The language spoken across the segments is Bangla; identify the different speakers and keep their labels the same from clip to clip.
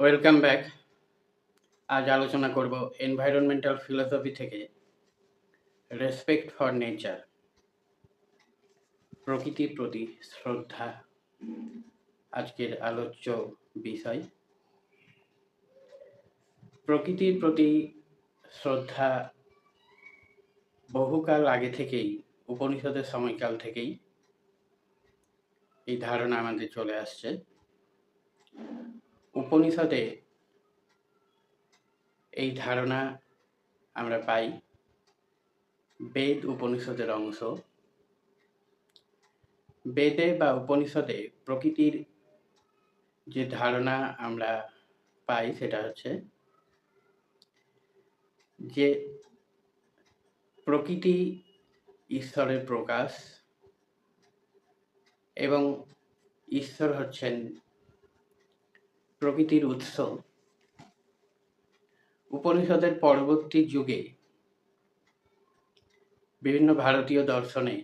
Speaker 1: Welcome back. আজ আলোচনা করব এনভায়রনমেন্টাল ফিলোসফি থেকে। Respect for nature. প্রকৃতির প্রতি শ্রদ্ধা। আজকের আলোচ্য বিষয়। প্রকৃতির প্রতি শ্রদ্ধা বহুকাল আগে থেকেই, উপনিষদের সময়কাল থেকেই এই ধারণা আমাদের চলে আসছে। উপনিষদে এই ধারণা আমরা পাই। বেদ উপনিষদের অংশ। বেদে বা উপনিষদে প্রকৃতির যে ধারণা আমরা পাই সেটা হচ্ছে যে প্রকৃতি ঈশ্বরের প্রকাশ এবং ঈশ্বর হচ্ছেন প্রকৃতির উৎস। উপনিষদের পরবর্তী যুগে বিভিন্ন ভারতীয় দর্শনে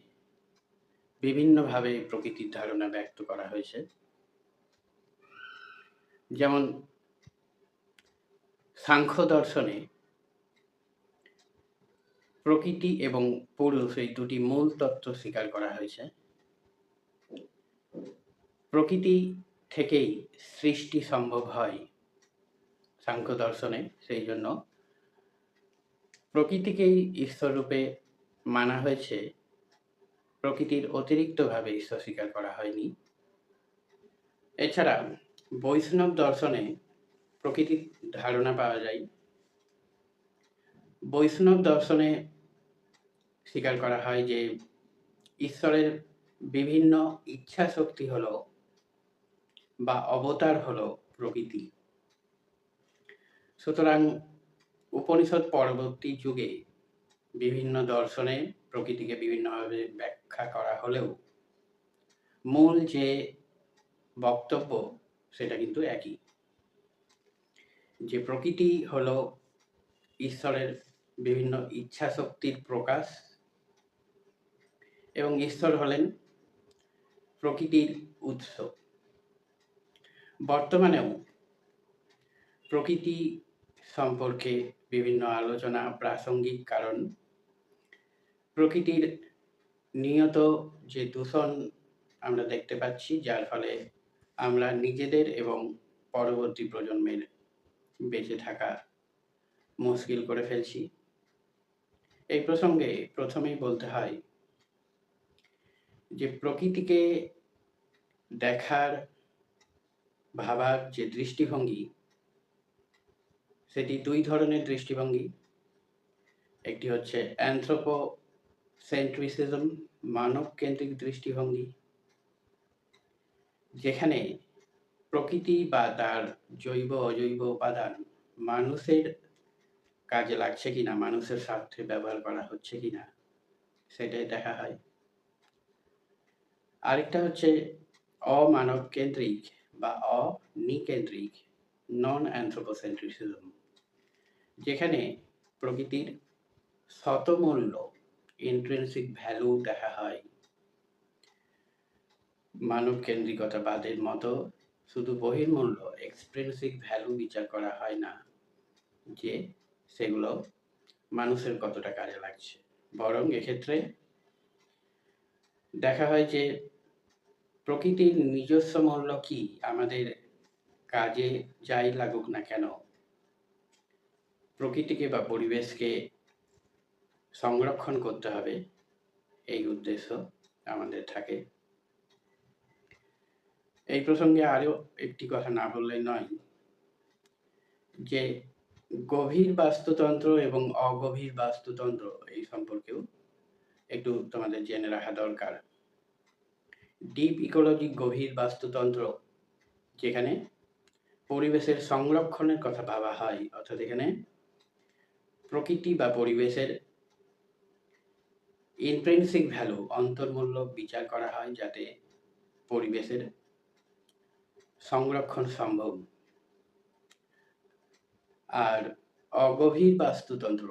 Speaker 1: বিভিন্নভাবে প্রকৃতির ধারণা ব্যক্ত করা হয়েছে। যেমন সাংখ্য দর্শনে প্রকৃতি এবং পুরুষ এই দুটি মূল তত্ত্ব স্বীকার করা হয়েছে। প্রকৃতি থেকেই সৃষ্টি সম্ভব হয় সাংখ্য দর্শনে সেই জন্য। প্রকৃতিকেই ঈশ্বররূপে মানা হয়েছে। প্রকৃতির অতিরিক্তভাবে ঈশ্বর স্বীকার করা হয়নি। এছাড়া বৈষ্ণব দর্শনে প্রকৃতির ধারণা পাওয়া যায়। বৈষ্ণব দর্শনে স্বীকার করা হয় যে, ঈশ্বরের বিভিন্ন ইচ্ছা শক্তি হলো বা অবতার হলো প্রকৃতি। সুতরাং উপনিষদ পরবর্তী যুগে বিভিন্ন দর্শনে প্রকৃতিকে বিভিন্নভাবে ব্যাখ্যা করা হলেও মূল যে বক্তব্য সেটা কিন্তু একই। যে প্রকৃতি হলো ঈশ্বরের বিভিন্ন ইচ্ছা শক্তির প্রকাশ এবং ঈশ্বর হলেন প্রকৃতির উৎস। বর্তমানেও প্রকৃতি সম্পর্কে বিভিন্ন আলোচনা, প্রাসঙ্গিক কারণ, প্রকৃতির নিয়ত যে দূষণ আমরা দেখতে পাচ্ছি, যার ফলে আমরা নিজেদের এবং পরবর্তী প্রজন্মের বেঁচে থাকা মুশকিল করে ফেলছি। এই প্রসঙ্গে প্রথমেই বলতে হয় যে প্রকৃতিকে দেখার ভাবার যে দৃষ্টিভঙ্গি, সেটি দুই ধরনের দৃষ্টিভঙ্গি। একটি হচ্ছে অ্যান্থ্রোপো সেন্ট্রিসিজম মানব কেন্দ্রিক দৃষ্টিভঙ্গি, যেখানে প্রকৃতি বা তার জৈব, অজৈব উপাদান মানুষের কাজে লাগছে কিনা, মানুষের স্বার্থে ব্যবহার করা হচ্ছে কিনা, সেটাই দেখা হয়। আরেকটা হচ্ছে অমানব কেন্দ্রিক বা অনিকেন্দ্রিক নন অ্যান্থ্রোপোসেন্ট্রিসিজম যেখানে প্রকৃতির শতমূল্য ইন্ট্রেন্সিক ভ্যালু দেখা হয়। মানব কেন্দ্রিকতাবাদের মতো শুধু বহির্মূল্য এক্সপ্রেন্সিক ভ্যালু বিচার করা হয় না, যে সেগুলো মানুষের কতটা কাজে লাগছে। বরং এক্ষেত্রে দেখা হয় যে প্রকৃতির নিজস্ব মূল্য কি? আমাদের কাজে যাই লাগুক না কেন? প্রকৃতিকে বা পরিবেশকে সংরক্ষণ করতে হবে, এই উদ্দেশ্য আমাদের থাকে। এই প্রসঙ্গে আরও একটি কথা না বললে নয় যে, গভীর বাস্তুতন্ত্র এবং অগভীর বাস্তুতন্ত্র এই সম্পর্কেও একটু তোমাদের জেনে রাখা দরকার। ডিপ ইকোলজি গভীর বাস্তুতন্ত্র, যেখানে পরিবেশের সংরক্ষণের কথা ভাবা হয়, অর্থাৎ এখানে প্রকৃতি বা পরিবেশের ইন্ট্রেন্সিক ভ্যালু অন্তর্মূল্য বিচার করা হয় যাতে পরিবেশের সংরক্ষণ সম্ভব। আর অগভীর বাস্তুতন্ত্র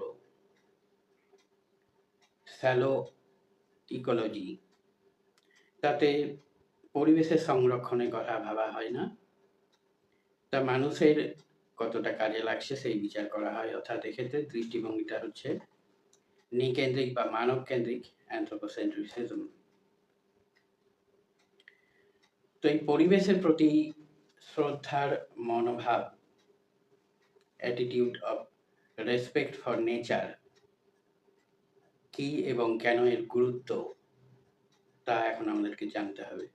Speaker 1: স্যালো ইকোলজি তাতে পরিবেশের সংরক্ষণের কথা ভাবা হয় না। তা মানুষের কতটা কাজে লাগছে সেই বিচার করা হয়। অর্থাৎ এক্ষেত্রে দৃষ্টিভঙ্গিটা হচ্ছে নিকেন্দ্রিক বা মানব কেন্দ্রিক অ্যান্থ্রোপোসেন্ট্রিসিজম তো এই পরিবেশের প্রতি শ্রদ্ধার মনোভাব attitude of respect for nature কি এবং কেন এর গুরুত্ব তা এখন আমাদেরকে জানতে হবে।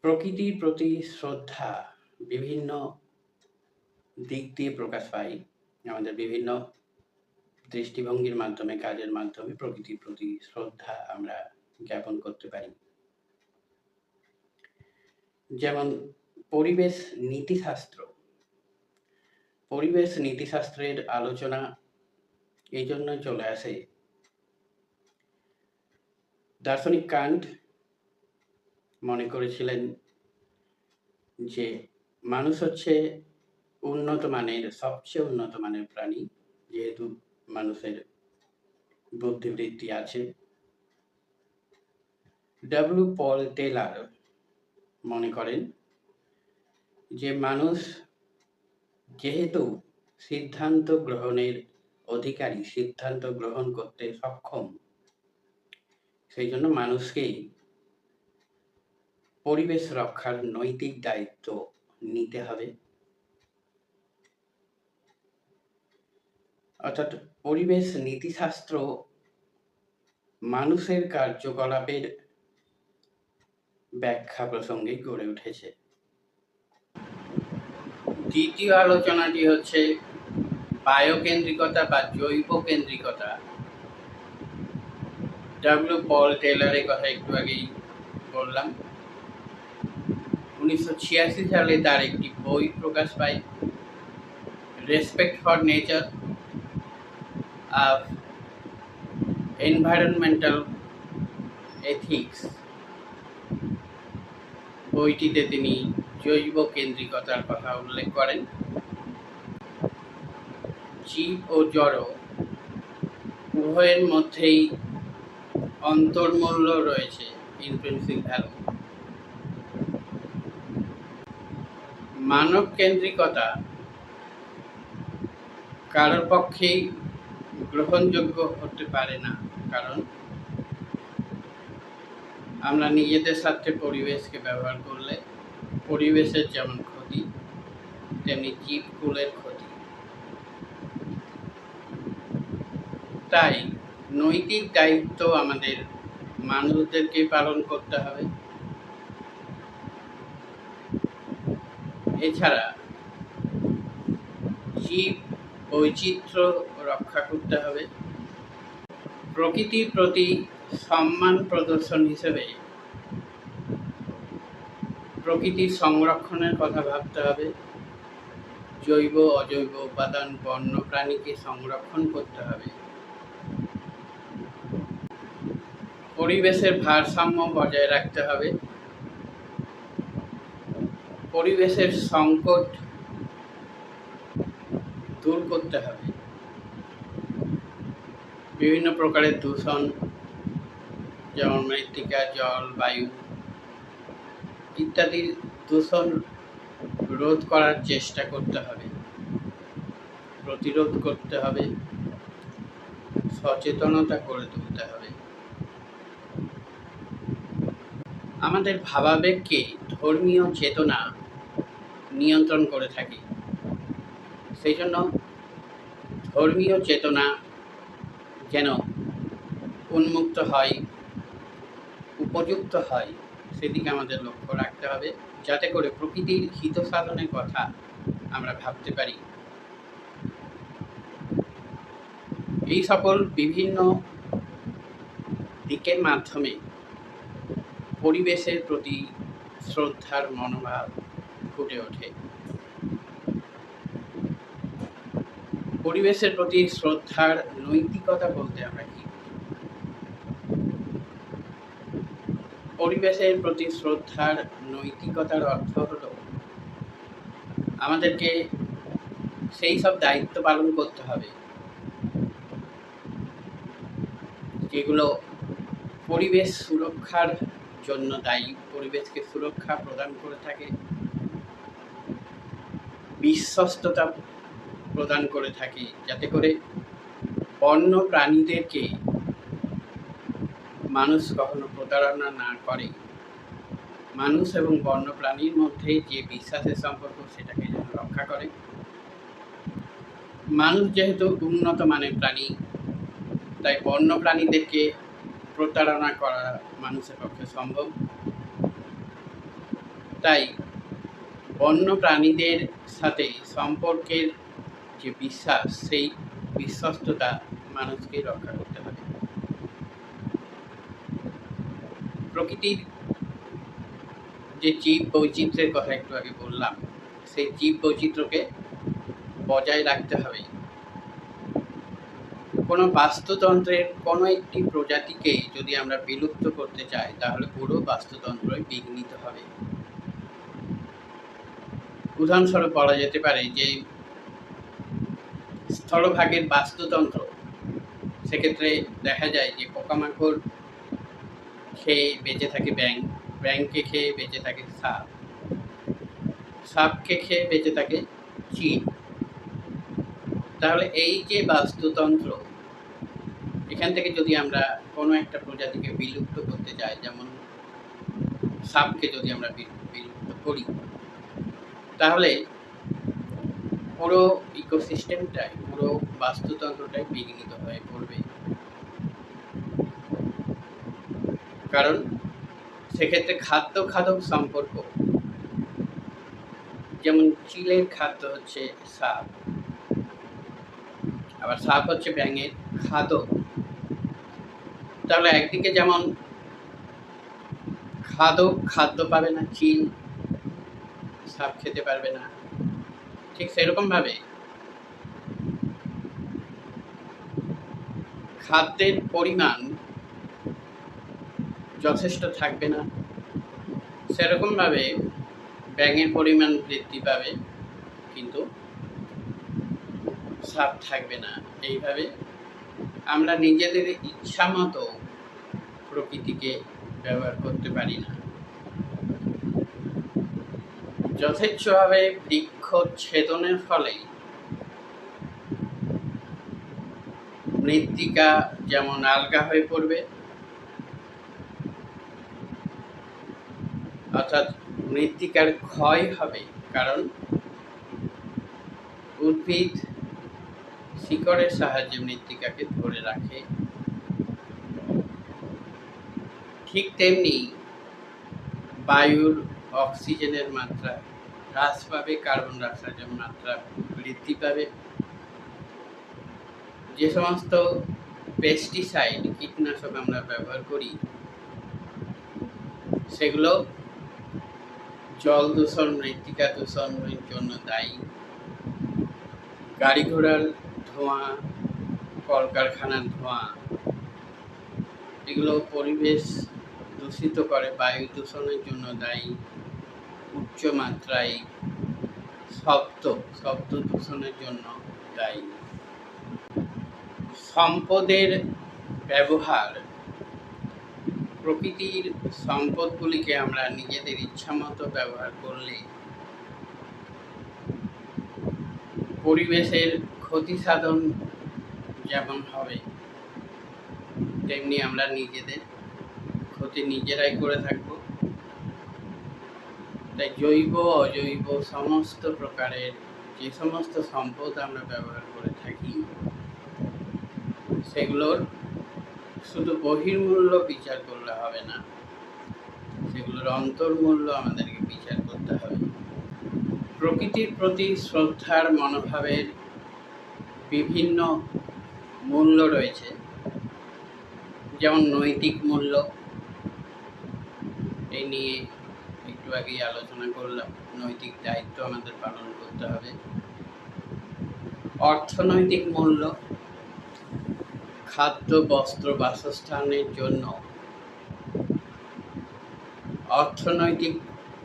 Speaker 1: প্রকৃতির প্রতি শ্রদ্ধা বিভিন্ন দিক দিয়ে প্রকাশ পায়। আমাদের বিভিন্ন দৃষ্টিভঙ্গির মাধ্যমে, কাজের মাধ্যমে প্রকৃতির প্রতি শ্রদ্ধা আমরা জ্ঞাপন করতে পারি। যেমন পরিবেশ নীতিশাস্ত্র। পরিবেশ নীতিশাস্ত্রের আলোচনা এই জন্য চলে আসে দার্শনিক কান্ট মনে করেছিলেন যে মানুষ হচ্ছে উন্নত মানের, সবচেয়ে উন্নত মানের প্রাণী, যেহেতু মানুষের বুদ্ধিবৃত্তি আছে। ডাব্লিউ পল টেলার মনে করেন যে মানুষ যেহেতু সিদ্ধান্ত গ্রহণের অধিকারী, সিদ্ধান্ত গ্রহণ করতে সক্ষম সেই জন্য মানুষকেই পরিবেশ রক্ষার নৈতিক দায়িত্ব নিতে হবে। অর্থাৎ পরিবেশ নীতিশাস্ত্র মানুষের কার্যকলাপের ব্যাখ্যা প্রসঙ্গে গড়ে উঠেছে। দ্বিতীয় আলোচনাটি হচ্ছে বায়োকেন্দ্রিকতা বা জৈব কেন্দ্রিকতা ডাব্লিউ পল টেলারের কথা একটু আগেই বললাম। উনিশশো ছিয়াশি সালে তার একটি বই প্রকাশ পায় respect for nature of environmental ethics বইটিতে তিনি জৈব কেন্দ্রিকতার কথা উল্লেখ করেন। জীব ও জড় উভয়ের মধ্যেই অন্তর্মূল্য রয়েছে ইনফ্লুয়েন্সিং ভ্যালু মানব কেন্দ্রিকতা কারোর পক্ষেই গ্রহণযোগ্য হতে পারে না, কারণ আমরা নিজেদের স্বার্থে পরিবেশকে ব্যবহার করলে পরিবেশের যেমন ক্ষতি, তেমনি জীবকুলের ক্ষতি। তাই নৈতিক দায়িত্ব আমাদের মানুষদেরকে পালন করতে হবে। এছাড়া জীব বৈচিত্র্য রক্ষা করতে হবে। প্রকৃতির প্রতি সম্মান প্রদর্শন হিসেবে প্রকৃতির সংরক্ষণের কথা ভাবতে হবে। জৈব অজৈব উপাদান বন্য প্রাণীকে সংরক্ষণ করতে হবে। পরিবেশের ভারসাম্য বজায় রাখতে হবে। পরিবেশের সংকট দূর করতে হবে। বিভিন্ন প্রকারের দূষণ, যেমন মৃত্তিকা, জল, বায়ু ইত্যাদি দূষণ রোধ করার চেষ্টা করতে হবে। প্রতিরোধ করতে হবে। সচেতনতা করে তুলতে হবে। আমাদের ভাবাবেগকে ধর্মীয় চেতনা নিয়ন্ত্রণ করে থাকে। সেই জন্য ধর্মীয় চেতনা যেন উন্মুক্ত হয়, উপযুক্ত হয়, সেদিকে আমাদের লক্ষ্য রাখতে হবে। যাতে করে প্রকৃতির হিত সাধনের কথা আমরা ভাবতে পারি। এই সকল বিভিন্ন দিকের মাধ্যমে পরিবেশের প্রতি শ্রদ্ধার মনোভাব ফুটে ওঠে। পরিবেশের প্রতি শ্রদ্ধার নৈতিকতা বলতে আমরা কি পরিবেশের প্রতি শ্রদ্ধার নৈতিকতার অর্থ হল, আমাদেরকে সেই সব দায়িত্ব পালন করতে হবে, যেগুলো পরিবেশ সুরক্ষার জন্য দায়ী পরিবেশকে সুরক্ষা প্রদান করে থাকে, বিশ্বস্ততা প্রদান করে থাকে, যাতে করে বন্য প্রাণীদেরকে মানুষ কখনো প্রতারণা না করে। মানুষ এবং বন্য প্রাণীর মধ্যে যে বিশ্বাসের সম্পর্ক, সেটাকে যেন রক্ষা করে। মানুষ যেহেতু উন্নত মানের প্রাণী, তাই বন্য প্রাণীদেরকে প্রতারণা করা মানুষের পক্ষে সম্ভব। তাই বন্য প্রাণীদের সাথে সম্পর্কের যে বিশ্বাস, সেই বিশ্বস্ততা মানুষকে রক্ষা করতে হবে। প্রকৃতির যে জীব বৈচিত্র্যের কথা একটু আগে বললাম, সেই জীব বৈচিত্র্যকে বজায় রাখতে হবে। কোনো বাস্তুতন্ত্রের কোনো একটি প্রজাতিকেই যদি আমরা বিলুপ্ত করতে চাই, তাহলে পুরো বাস্তুতন্ত্রই বিঘ্নিত হবে। উদাহরণস্বরূপ বলা যেতে পারে যে, স্থলভাগের বাস্তুতন্ত্র। সেক্ষেত্রে দেখা যায় যে, পোকামাকড় খেয়ে বেঁচে থাকে ব্যাং, ব্যাংকে খেয়ে বেঁচে থাকে সাপ। সাপকে খেয়ে বেঁচে থাকে চিল তাহলে এই যে বাস্তুতন্ত্র এখান থেকে যদি আমরা কোনো একটা প্রজাতিকে বিলুপ্ত করতে চাই, যেমন সাপকে যদি আমরা বিলুপ্ত করি, তাহলে পুরো ইকোসিস্টেমটাই, পুরো বাস্তুতন্ত্রটাই বিঘ্নিত হয়ে পড়বে। কারণ সেক্ষেত্রে খাদ্য খাদক সম্পর্ক, যেমন চিলের খাদ্য হচ্ছে সাপ, আবার সাপ হচ্ছে ব্যাঙের খাদক। তাহলে একদিকে যেমন খাদক, খাদ্য পাবে না চিন সাপ খেতে পারবে না, ঠিক সেরকম ভাবে খাদ্যের পরিমাণ যথেষ্ট থাকবে না। সেরকমভাবে ব্যাঙের পরিমাণ বৃদ্ধি পাবে, কিন্তু সাপ থাকবে না। এইভাবে আমরা নিজেদের ইচ্ছা মতো প্রকৃতিকে ব্যবহার করতে পারি না। যথেচ্ছভাবে বৃক্ষ ছেদনের ফলে মৃত্তিকা যেমন আলগা হয়ে পড়বে, অর্থাৎ মৃত্তিকার ক্ষয় হবে কারণ উদ্ভিদ শিকড়ের সাহায্যে মৃত্তিকাকে ধরে রাখে। ঠিক তেমনি বায়ুর অক্সিজেনের মাত্রা হ্রাস পাবে, কার্বন ডাইঅক্সাইডের মাত্রা বৃদ্ধি পাবে। যে সমস্ত পেস্টিসাইড কীটনাশক আমরা ব্যবহার করি, সেগুলো জল দূষণ, মৃত্তিকা দূষণের জন্য দায়ী। গাড়ি ঘোড়ার ধোঁয়া, কলকারখানার ধোঁয়া, এগুলো পরিবেশ দূষিত করে বায়ু দূষণের জন্য দায়ী, উচ্চ মাত্রায় শব্দ শব্দ দূষণের জন্য দায়ী। সম্পদের ব্যবহার, প্রকৃতির সম্পদগুলিকে আমরা নিজেদের ইচ্ছামতো ব্যবহার করলে পরিবেশের ক্ষতি সাধন যেমন হবে, তেমনি আমরা নিজেদের ক্ষতি নিজেরাই করে থাকব। তাই জৈব, অজৈব সমস্ত প্রকারের যে সমস্ত সম্পদ আমরা ব্যবহার করে থাকি, সেগুলোর শুধু বহির্মূল্য বিচার করলে হবে না, সেগুলোর অন্তর্মূল্য আমাদেরকে বিচার করতে হবে। প্রকৃতির প্রতি শ্রদ্ধার মনোভাবের বিভিন্ন মূল্য রয়েছে, যেমন নৈতিক মূল্য এই নিয়ে একটু আগেই আলোচনা করলাম, নৈতিক দায়িত্ব আমাদের পালন করতে হবে। অর্থনৈতিক মূল্য, খাদ্য, বস্ত্র, বাসস্থানের জন্য অর্থনৈতিক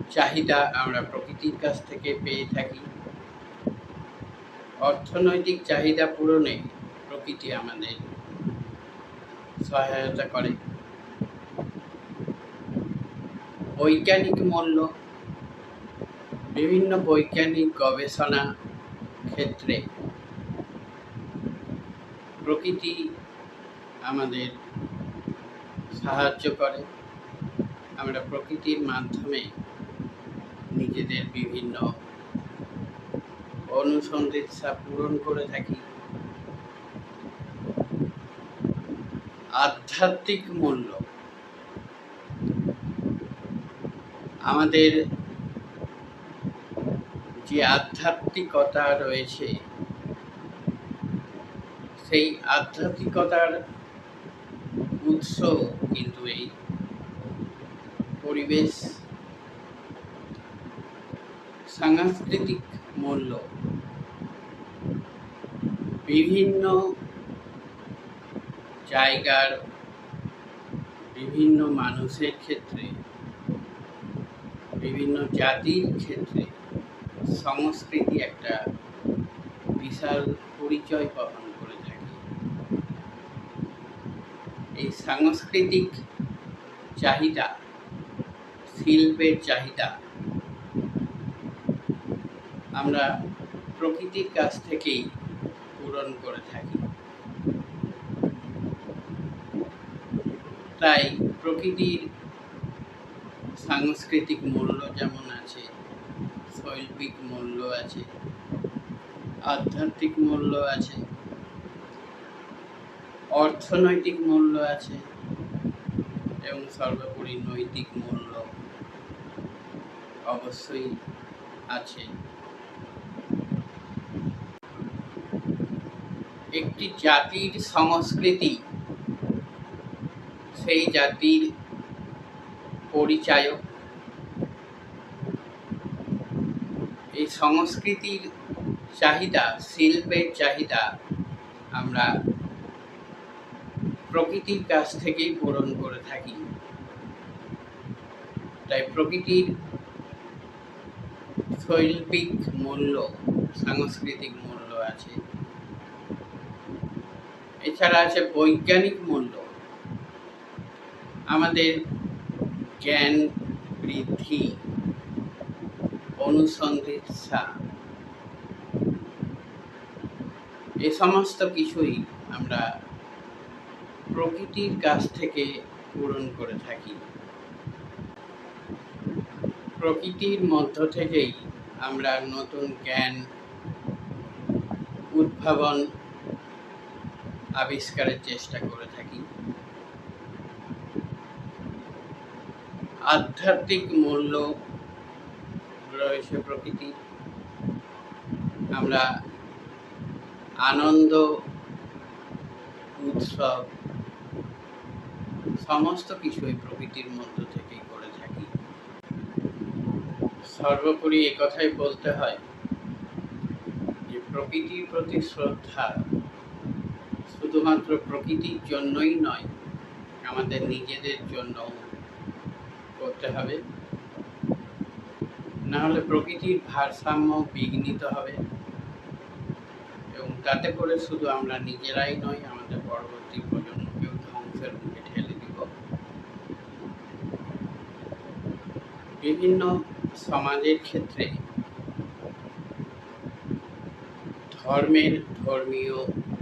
Speaker 1: চাহিদা আমরা প্রকৃতির কাছ থেকে পেয়ে থাকি। অর্থনৈতিক চাহিদা পূরণে প্রকৃতি আমাদের সহায়তা করে। বৈজ্ঞানিক মূল্য, বিভিন্ন বৈজ্ঞানিক গবেষণা ক্ষেত্রে প্রকৃতি আমাদের সাহায্য করে। আমরা প্রকৃতির মাধ্যমে নিজেদের বিভিন্ন অনুসন্ধিৎসা পূরণ করে থাকি। আধ্যাত্মিক মূল্য আমাদের যে আধ্যাত্মিকতা রয়েছে, সেই আধ্যাত্মিকতার উৎস কিন্তু এই পরিবেশ সাংস্কৃতিক মূল্য। বিভিন্ন জায়গার বিভিন্ন মানুষের ক্ষেত্রে বিভিন্ন জাতির ক্ষেত্রে সংস্কৃতি একটা বিশাল পরিচয় বহন করে থাকে। এই সাংস্কৃতিক চাহিদা, শিল্পের চাহিদা আমরা প্রকৃতির কাছ থেকেই পূরণ করে থাকি। তাই প্রকৃতির সাংস্কৃতিক মূল্য যেমন আছে, শৈল্পিক মূল্য আছে, আধ্যাত্মিক মূল্য আছে, অর্থনৈতিক মূল্য আছে এবং সর্বোপরি নৈতিক মূল্য অবশ্যই আছে। একটি জাতির সংস্কৃতি সেই জাতির পরিচায়ক। এই সংস্কৃতির চাহিদা, শিল্পের চাহিদা আমরা প্রকৃতির কাছ থেকেই পূরণ করে থাকি। তাই প্রকৃতির শৈল্পিক মূল্য, সাংস্কৃতিক মূল্য আছে। এছাড়া আছে বৈজ্ঞানিক মূল্য। আমাদের জ্ঞান বৃদ্ধি অনুসন্ধিৎসা। এ সমস্ত কিছুই আমরা প্রকৃতির কাছ থেকে পূরণ করে থাকি। প্রকৃতির মধ্য থেকেই আমরা নতুন জ্ঞান, উদ্ভাবন, আবিষ্কারের চেষ্টা করে থাকি আধ্যাত্মিক মূল্য রয়েছে প্রকৃতি। আমরা আনন্দ, উৎসব, সমস্ত কিছুই প্রকৃতির মধ্য থেকেই করে থাকি। সর্বোপরি কথাই বলতে হয় যে, প্রকৃতির প্রতি শ্রদ্ধা শুধুমাত্র প্রকৃতির জন্যই নয়, আমাদের নিজেদের জন্য করতে হবে। না হলে প্রকৃতির ভারসাম্য বিঘ্নিত হবে। এবং তাতে করে শুধু আমরা নিজেরাই নয় আমাদের পরবর্তী প্রজন্মকেও ধ্বংসের মুখে ঠেলে দিব। বিভিন্ন সমাজের ক্ষেত্রে ধর্মের ধর্মীয়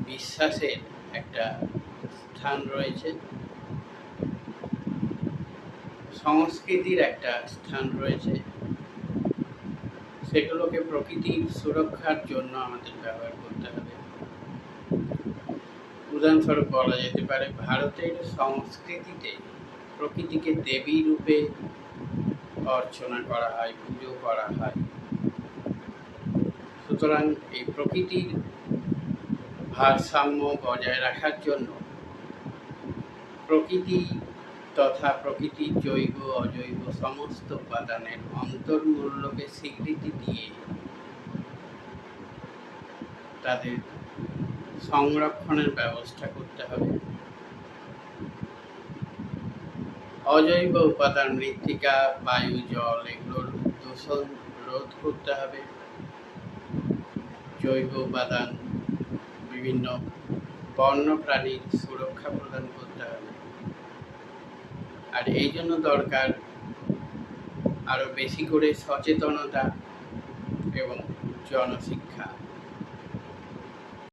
Speaker 1: বিশ্বাসের একটা স্থান রয়েছে। সংস্কৃতির একটা স্থান রয়েছে। সেগুলোকে প্রকৃতির সুরক্ষার জন্য আমাদের ব্যবহার করতে হবে। উদাহরণস্বরূপ বলা যেতে পারে, ভারতের সংস্কৃতিতে প্রকৃতিকে দেবী রূপে অর্চনা করা হয়, পুজো করা হয়। সুতরাং এই প্রকৃতির ভারসাম্য বজায় রাখার জন্য প্রকৃতি তথা প্রকৃতির জৈব, অজৈব সমস্ত উপাদানের অন্তর্মূল্যকে স্বীকৃতি দিয়ে তাদের সংরক্ষণের ব্যবস্থা করতে হবে। অজৈব উপাদান, মৃত্তিকা, বায়ু, জল, এগুলোর দূষণ রোধ করতে হবে। জৈব উপাদান বিভিন্ন বন্য প্রাণীর সুরক্ষা প্রদান করতে আর এই জন্য দরকার আরও বেশি করে সচেতনতা এবং জনশিক্ষা।